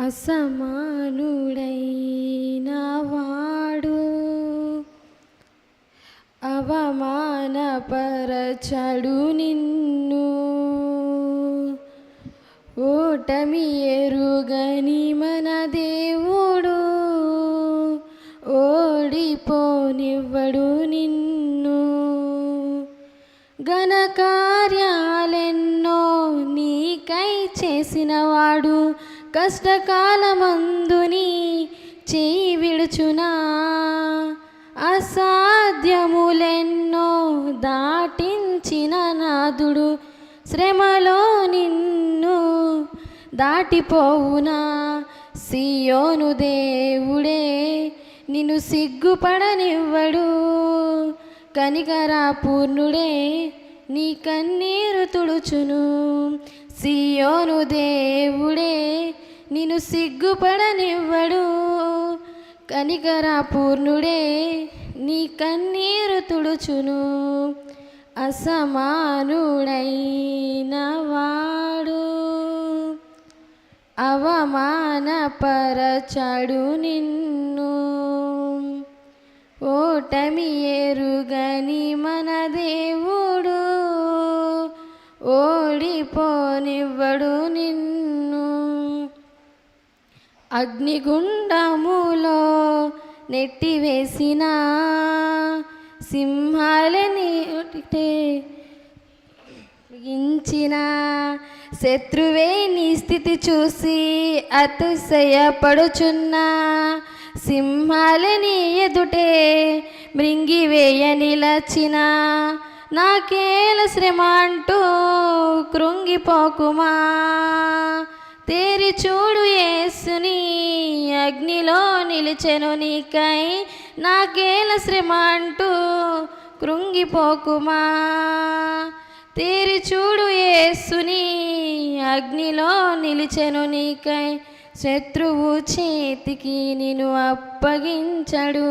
అసమానుడైన వాడు అవమానపరచడు నిన్ను. ఓటమి ఎరుగని మన దేవుడు ఓడిపోనివ్వడు నిన్ను. ఘన కార్యాలెన్నో నీకై చేసినవాడు కష్టకాలమందుని చేయి విడుచునా అసాధ్యములెన్నో దాటించిన నాదుడు శ్రమలో నిన్ను దాటిపోవునా. సియోను దేవుడే నిన్ను సిగ్గుపడనివ్వడు. కనికరా పూర్ణుడే నీ కన్నీరు తుడుచును. సియోను దేవుడే నిన్ను సిగ్గుపడనివ్వడు. కనికరా పూర్ణుడే నీ కన్నీరు తుడుచును. అసమానుడైన వాడు. అవమానపరచడు నిన్ను. ఓటమి ఎరుగ అగ్నిగుండములో నెట్టివేసిన సింహాలని ఒకటే ఇంచిన శత్రువే నీ స్థితి చూసి అతిశయపడుచున్నా. సింహాలని ఎదుటే మృంగివేయ నిలచిన. నాకేల శ్రమ అంటూ కృంగిపోకుమా. తేరి చూడు యేసుని అగ్నిలో నిలిచెను నీకై నాకేల శ్రమ అంటూ కృంగిపోకుమా? తేరి చూడు యేసుని అగ్నిలో నిలిచెను నీకై శత్రువు చేతికి నిన్ను అప్పగించడు.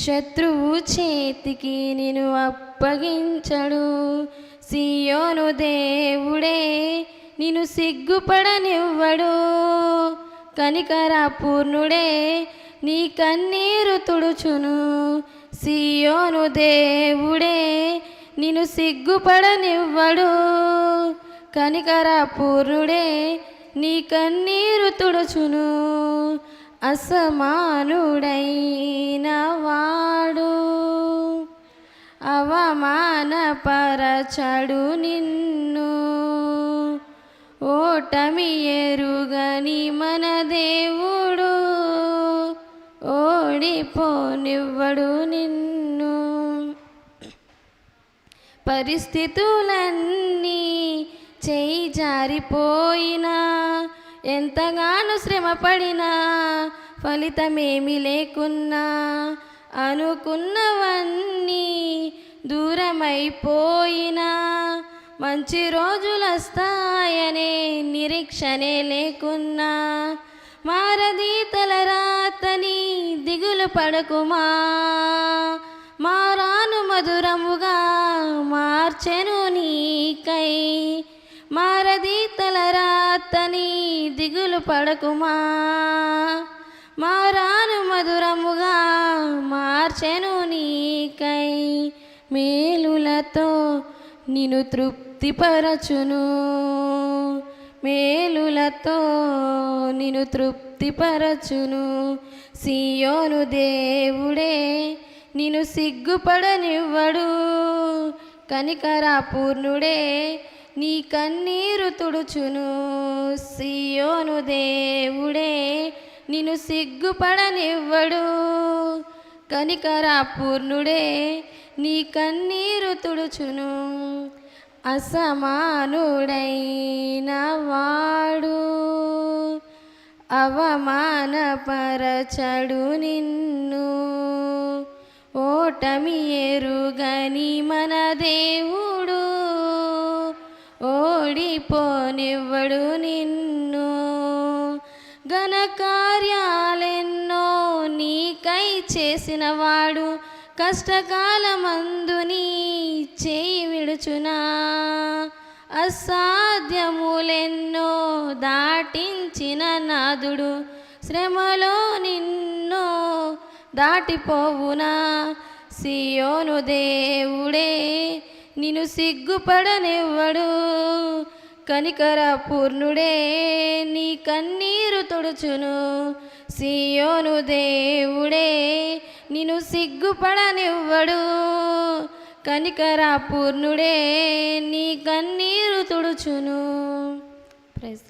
శత్రువు చేతికి నిన్ను అప్పగించడు. సియోను దేవుడే నిన్ను సిగ్గుపడనివ్వడు. కనికరా పూర్ణుడే నీ కన్నీరు తుడుచును. సియోను దేవుడే నిన్ను సిగ్గుపడనివ్వడు. కనికరా పూర్ణుడే నీ కన్నీరు తుడుచును. అసమానుడైన వాడు. అవమానపరచడు నిన్ను. ఓటమి ఎరుగని మన దేవుడు ఓడిపోనివ్వడు నిన్ను. పరిస్థితులన్నీ చేయి జారిపోయినా ఎంతగానో శ్రమపడినా ఫలితమేమి లేకున్నా అనుకున్నవన్నీ దూరమైపోయినా మంచి రోజులు వస్తాయనే నిరీక్షనే లేకున్నా. మారది తలరాతని దిగులు పడకుమా. మారాను మధురముగా మార్చెను నీకై. మారది తలరాతని దిగులు పడకుమా. మారాను మధురముగా మార్చెను నీకై. మేలులతో నిను తృప్తిపరచును. మేలులతో నిన్ను తృప్తిపరచును. సియోను దేవుడే నిను సిగ్గుపడనివ్వడు. కనికరాపూర్ణుడే నీ కన్నీరు తుడుచును. సియోను దేవుడే నిను సిగ్గుపడనివ్వడు. కనికరాపూర్ణుడే నీ కన్నీరు తుడుచును. అసమానుడైన వాడు అవమానపరచడు నిన్ను. ఓటమి ఎరుగని మన దేవుడు. ఓడిపోనివ్వడు నిన్ను. ఘనకార్యాలెన్నో నీకై చేసినవాడు. కష్టకాలమందుని చేయి విడుచునా. అసాధ్యములెన్నో దాటించిన నాదుడు శ్రమలో నిన్నో దాటిపోవునా. సియోను దేవుడే నిన్ను సిగ్గుపడనివ్వడు. కనికర పూర్ణుడే నీ కన్నీరు తుడుచును. సియోను దేవుడే నిన్ను సిగ్గుపడనివ్వడు. కనికరా పూర్ణుడే నీ కన్నీరు తుడుచును. ప్రైజ్